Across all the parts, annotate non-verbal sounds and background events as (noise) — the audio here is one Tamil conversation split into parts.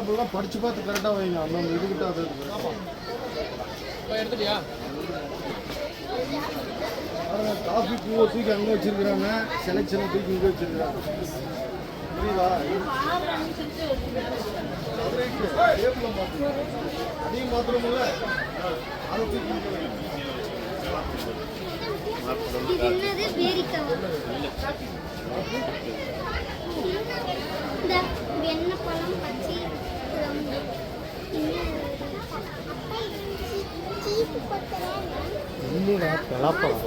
டேபிள்லாம் படிச்சு பார்த்து கரெக்டாக வைங்க. அந்த இதுக்கிட்ட அது எடுத்துட்டியா? பாருங்க, காஃபி பூவை தூக்கி அங்கே வச்சிருக்கிறாங்க. செலெக்ஷனை தூக்கி இங்கே வச்சிருக்கிறாங்க. புரியுதா? அதையும் மாற்றணும்ல அதை தூக்கி வெண்ணெய் பழம் பச்சை இல்லைடா பலாப்பழம்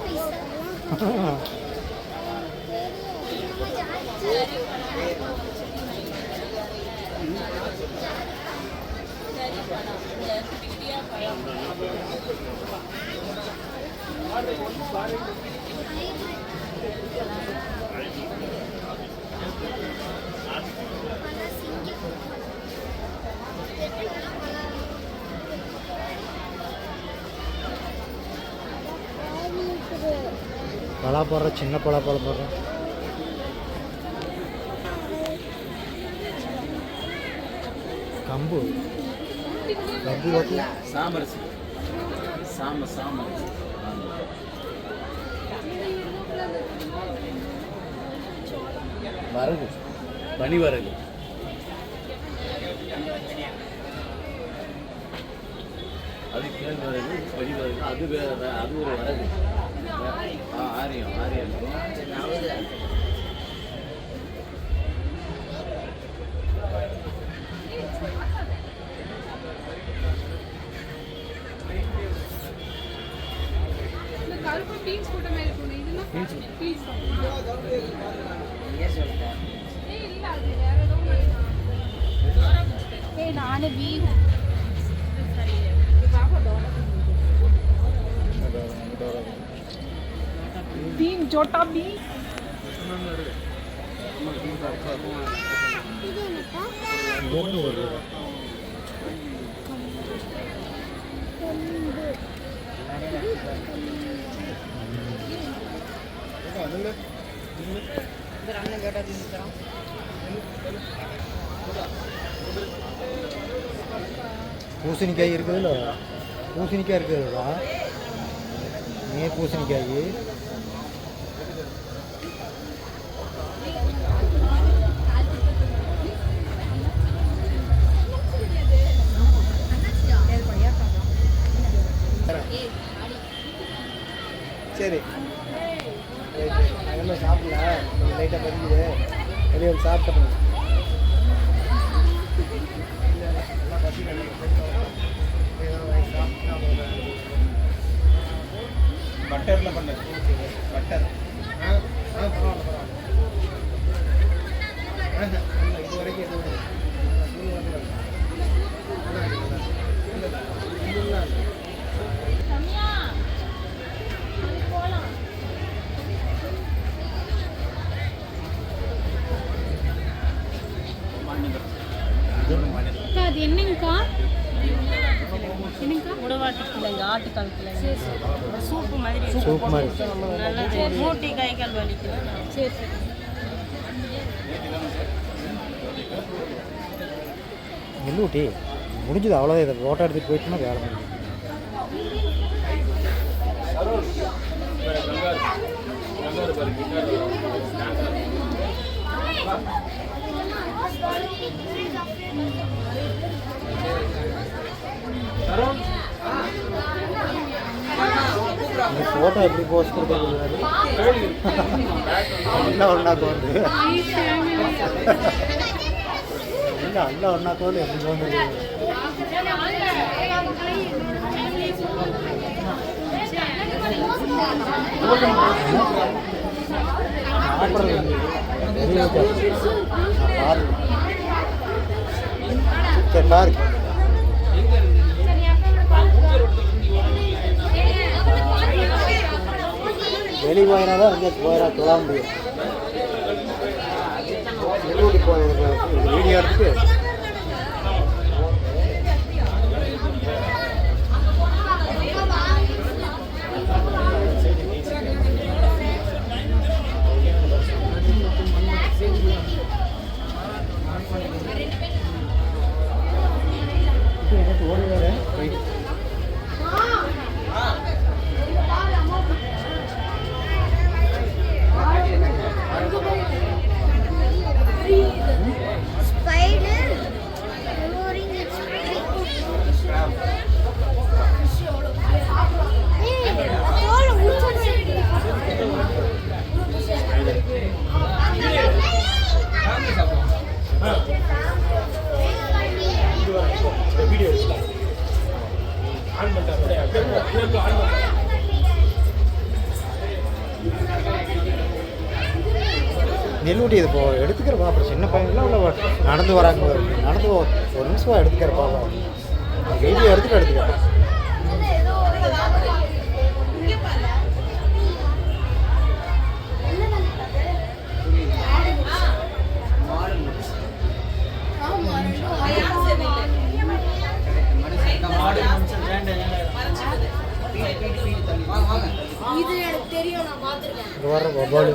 (laughs) பலா போடுற சின்ன பலாப்பழம் போடுறேன் கம்பு. கம்பு சாமரசி. சாம சாமரசி வரகு. பனி வரகு. அது கேழ்வரகு பனி வரகு அது வேற அது ஒரு வரகு. ஆரியம் ஆரியம் இந்த கருப்பு பீன்ஸ் போட்ட மாதிரி இருக்கும் இதுனா பீன்ஸ் ஏய் இல்ல அது வேற ஏதோ நானே பீ பீன் ஜோட்டா பீ இங்கேருந்து வருது பூசணிக்காய் இருக்குதுல்ல பூசணிக்காய் இருக்குதுடா நீ பூசணிக்காய் சரி. நாங்கள் சாப்பிடல. கொஞ்சம் லைட்டாக பறிக்குது வெளியே வந்து சாப்பிட்டு பட்டரில் பண்ணது பட்டர். ஆ ஆ பரவாயில்ல பரவாயில்ல. இது வரைக்கும் எதுவும் ஆட்டுக்கால் கிழங்கு சூப்பு மாதிரி. சூப் மாதிரி. நல்லது மூட்டி கை கால் வலிக்கும் சரி. சரி முடிஞ்சது அவ்வளோதான் இதை ஃபோட்டோ எடுத்துகிட்டு போயிட்டுனா வேலை முடியும் ఫోటో ఎప్పుడు పోస్ట్ అన్న ఉన్నాకోండి ಇಲ್ಲ ಅಲ್ಲ ಅನ್ನೋದು ಎಲ್ಲಿ வந்து போயினா தான் அங்கே போயிடா தொழ முடியும் வீடியோ எடுத்துட்டு? நெல்லுட்டி இது இப்போ எடுத்துக்கிறப்பா அப்புறம் சின்ன பையன்லாம் உள்ள நடந்து வராங்க. நடந்து போ- ஒரு நிமிஷம் எடுத்துக்கிறப்பா வீடியோ எடுத்துக்க. இது எனக்கு தெரியும் நான் பார்த்துருக்கேன். வர்ற வபாலு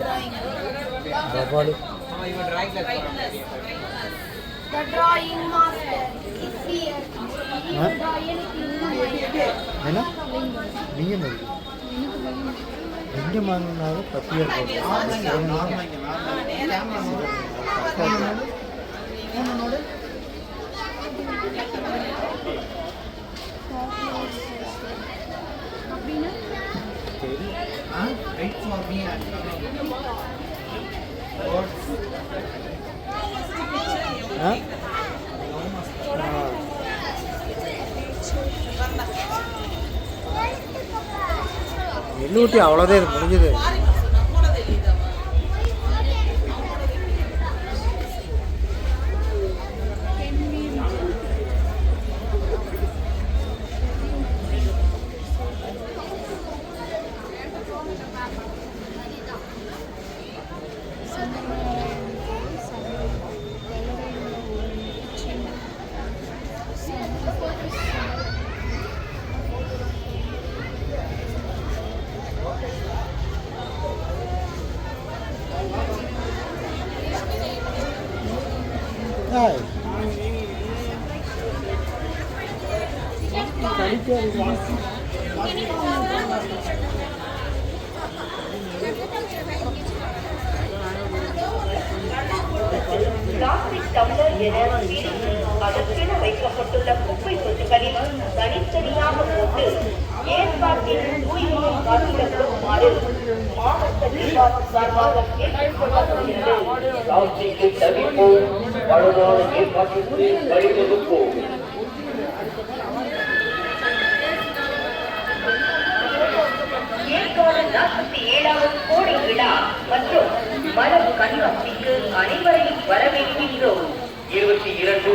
வபாலு The drawing master is here. ஆ? எனக்கு இன்னும் என்ன? லிங்கம் அது லிங்கம் வாங்கினாவே பத்து பேர் ஆ? நெல்லூட்டி அவ்வளோதான் இது முடிஞ்சது. பிளாஸ்டிக் டம்ளர் என பிரித்து அதற்கென வைக்கப்பட்டுள்ள குப்பை தொட்டிகளில் தனித்தனியாக போட்டு ஏற்பாட்டில் தூய்மையை காத்திடப்படுமாறு மாவட்ட நிர்வாகம் சார்பாக கேட்டுக்கொள்ளப்படுகிறது பிளாஸ்டிக்கை தவிர்ப்போம் வழிவகுப்போம் நாற்பத்தி ஏழாவது கோடை விழா மற்றும் மரபு கண்காட்சிக்கு அனைவரையும் வரவேற்கின்றோம் இருபத்தி இரண்டு